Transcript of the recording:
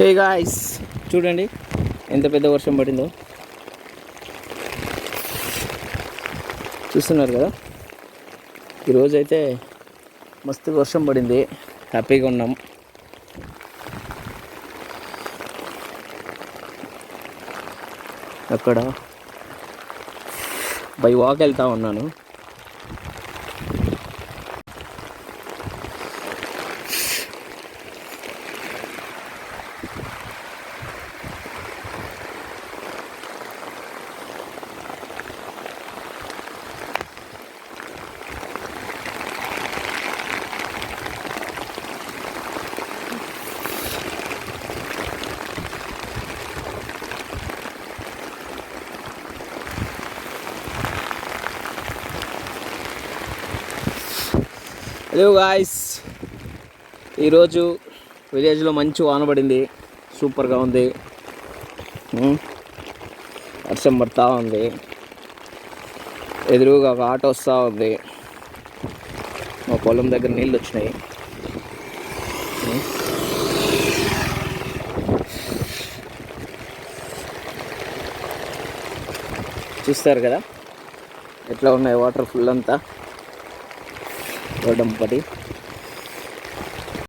Hey guys చూడండి ఎంత పెద్ద వర్షం పడిందో. చూస్తున్నారు కదా? ఈరోజు అయితే మస్తు వర్షం పడింది. హ్యాపీగా ఉన్నాం. అక్కడ బై వాక్ వెళ్తా ఉన్నాను. హలో గాయస్ ఈరోజు విలేజ్లో మంచి వాన పడింది. సూపర్గా ఉంది. వర్షం పడతా ఉంది. ఎదురుగా ఒక ఆటో వస్తూ ఉంది. మా పొలం దగ్గర నీళ్ళు వచ్చినాయి. చూస్తారు కదా? ఎట్లా ఉన్నాయి వాటర్ ఫుల్ అంతా? గొడ్డంపటి